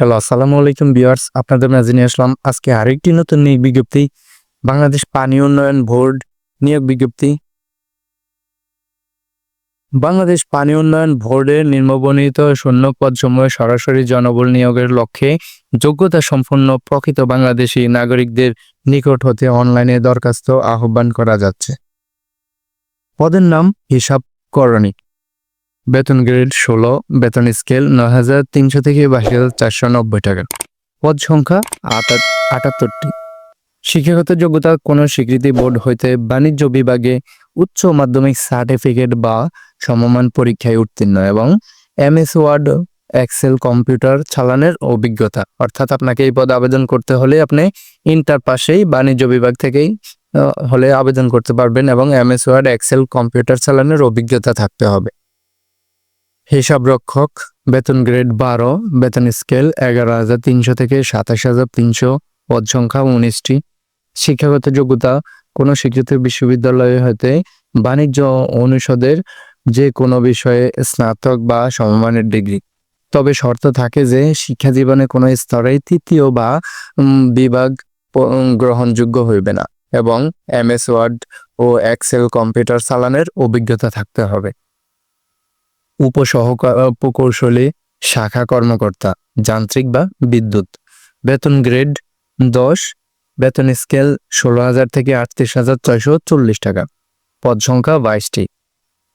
Hello, আসসালামু আলাইকুম viewers. আপনাদের মাঝে নিয়ে আসলাম আজকে আরেকটি নতুন নিয়োগ বিজ্ঞপ্তি, বাংলাদেশ পানি উন্নয়ন বোর্ড নিয়োগ বিজ্ঞপ্তি। বাংলাদেশ পানি উন্নয়ন বোর্ডের নিম্নবর্ণিত শূন্য পদসমূহে সরাসরি জনবল নিয়োগের লক্ষ্যে যোগ্যতা সম্পন্ন প্রকৃত বাংলাদেশী নাগরিকদের নিকট হতে অনলাইনে দরখাস্ত আহ্বান করা যাচ্ছে। পদের নাম হিসাব করণী বেতন গ্রেড ষোলো, বেতন স্কেল নয় হাজার তিনশো থেকে বাইশ হাজার চারশো নব্বই টাকা। পদ সংখ্যা আটা- আটাত্তরটি। শিক্ষাগত যোগ্যতা কোনো স্বীকৃতি বোর্ড হইতে বাণিজ্য বিভাগে উচ্চ মাধ্যমিক সার্টিফিকেট বা সমমান পরীক্ষায় উত্তীর্ণ এবং এমএস ওয়ার্ড, এক্সেল কম্পিউটার চালানোর অভিজ্ঞতা। অর্থাৎ আপনাকে এই পদে আবেদন করতে হলে আপনি ইন্টার পাশেই বাণিজ্য বিভাগ থেকেই হলে আবেদন করতে পারবেন এবং এমএস ওয়ার্ড, এক্সেল কম্পিউটার চালানোর অভিজ্ঞতা থাকতে হবে। হিসাব রক্ষক, বেতন গ্রেড বারো, বেতন স্কেল এগারো হাজার তিনশো থেকে সাতাশ হাজার তিনশো, পদ সংখ্যা উনিশটি। শিক্ষাগত যোগ্যতা, কোনো স্বীকৃত বিশ্ববিদ্যালয় হতে বাণিজ্য অনুষদের যে কোনো বিষয়ে স্নাতক বা সমমানের ডিগ্রি। তবে শর্ত থাকে যে শিক্ষা জীবনে কোনো স্তরে তৃতীয় বা বিভাগ গ্রহণযোগ্য হইবে না এবং এমএস ওয়ার্ড ও এক্সেল কম্পিউটার চালানোর অভিজ্ঞতা থাকতে হবে। উপসহকার প্রকৌশলী শাখা কর্মকর্তা, যান্ত্রিক বা বিদ্যুৎ। বেতন গ্রেড দশ, বেতন স্কেল ষোলো হাজার থেকে আটত্রিশ হাজার ছয়শো চল্লিশ টাকা। পদ সংখ্যা বাইশটি।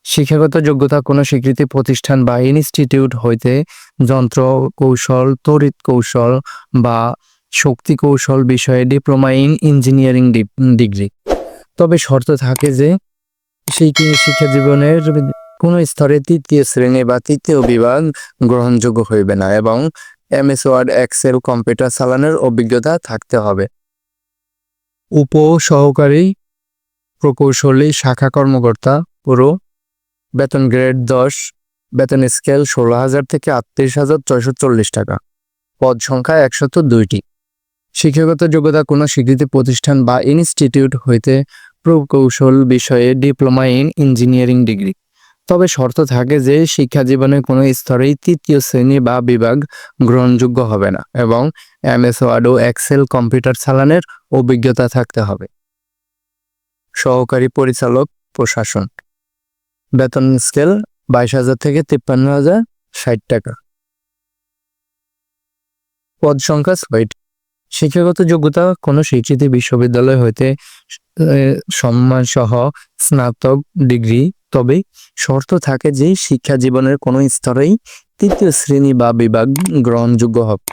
শিক্ষাগত যোগ্যতা কোনো স্বীকৃতি প্রতিষ্ঠান বা ইনস্টিটিউট হইতে যন্ত্র, কৌশল, তড়িৎ কৌশল বা শক্তি কৌশল বিষয়ে ডিপ্লোমা ইন ইঞ্জিনিয়ারিং ডিগ্রি। তবে শর্ত থাকে যে, সেই শিক্ষা জীবনের কোনো স্তরে তৃতীয় শ্রেণি বা তৃতীয় বিভাগ গ্রহণযোগ্য হইবে না এবং এমএস ওয়ার্ড, এক্সেল, কম্পিউটার চালানোর অভিজ্ঞতা থাকতে হবে। উপ সহকারী প্রকৌশলী, শাখা কর্মকর্তা, পুরো, বেতন গ্রেড দশ, বেতন স্কেল ষোলো হাজার থেকে আটত্রিশ হাজার ছয়শো চল্লিশ টাকা। পদ সংখ্যা একশত দুইটি। শিক্ষাগত যোগ্যতা কোনো স্বীকৃতি প্রতিষ্ঠান বা ইনস্টিটিউট হইতে প্রকৌশল বিষয়ে ডিপ্লোমা ইন ইঞ্জিনিয়ারিং ডিগ্রি। তবে শর্ত থাকে যে শিক্ষা জীবনে কোনো স্তরেই তৃতীয় শ্রেণি বা বিভাগ গ্রহণযোগ্য হবে না এবং এমএস ওয়ার্ড ও এক্সেল কম্পিউটার চালানোর অভিজ্ঞতা থাকতে হবে। সহকারী পরিচালক, প্রশাসন। বেতন স্কেল বাইশ হাজার থেকে তিপ্পান্ন হাজার ষাট টাকা। পদ সংখ্যা ছয়টি শিক্ষাগত যোগ্যতা কোনো স্বীকৃতি বিশ্ববিদ্যালয় হইতে সম্মান সহ স্নাতক ডিগ্রি তবে শর্ত থাকে যে শিক্ষা জীবনের কোনো স্তরেই তৃতীয় শ্রেণি বা বিভাগ গ্রহণযোগ্য হবে।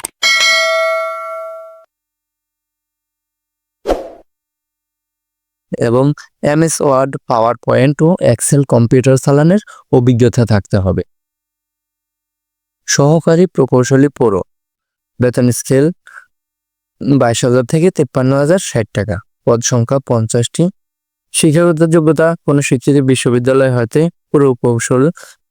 এবং এমএস ওয়ার্ড পাওয়ার পয়েন্ট ও এক্সেল কম্পিউটার চালানোর অভিজ্ঞতা থাকতে হবে। সহকারী প্রকৌশলী পৌর। বেতন স্কেল বাইশ হাজার থেকে তেপ্পান্ন হাজার ষাট টাকা। পদ সংখ্যা পঞ্চাশটি। শিক্ষাগত যোগ্যতা কোনো স্বীকৃত বিশ্ববিদ্যালয় হতে পুরো কৌশল,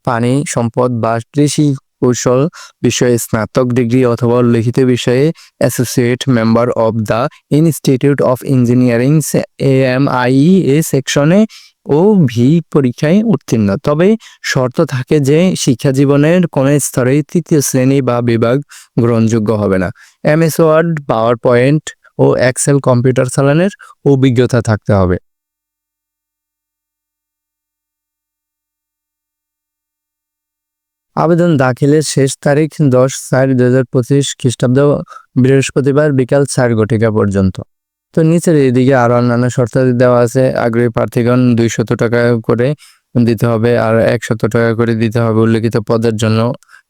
পানি, সম্পদ বা কৃষি কৌশল বিষয়ে স্নাতক ডিগ্রি অথবা লিখিত বিষয়ে associate member of the institute of engineering A M I E সেকশনে ও ভি পরীক্ষায় উত্তীর্ণ। তবে শর্ত থাকে যে শিক্ষা জীবনের কোনো স্তরে তৃতীয় শ্রেণি বা বিভাগ গ্রহণযোগ্য হবে না। এমএস ওয়ার্ড পাওয়ার পয়েন্ট ও এক্সেল কম্পিউটার চালানোর অভিজ্ঞতা থাকতে হবে। আবেদন দাখিলের শেষ তারিখ দশ চার দুই হাজার পঁচিশ খ্রিস্টাব্দ বৃহস্পতিবার বিকাল চার ঘটিকা পর্যন্ত। তো নিচের এদিকে আরও অন্যান্য শর্তাদি দেওয়া আছে। আগ্রহী প্রার্থীগণ দুইশত টাকা করে দিতে হবে আর একশত টাকা করে দিতে হবে উল্লেখিত পদের জন্য।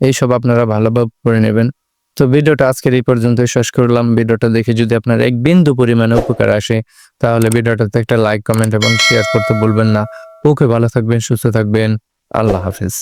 এইসব আপনারা ভালোভাবে করে নেবেন। তো ভিডিওটা আজকের এই পর্যন্ত শেষ করলাম। ভিডিওটা দেখে যদি আপনার এক বিন্দু পরিমাণে উপকার আসে, তাহলে ভিডিওটাতে একটা লাইক, কমেন্ট এবং শেয়ার করতে ভুলবেন না। ওকে ভালো থাকবেন, সুস্থ থাকবেন। আল্লাহ হাফিজ।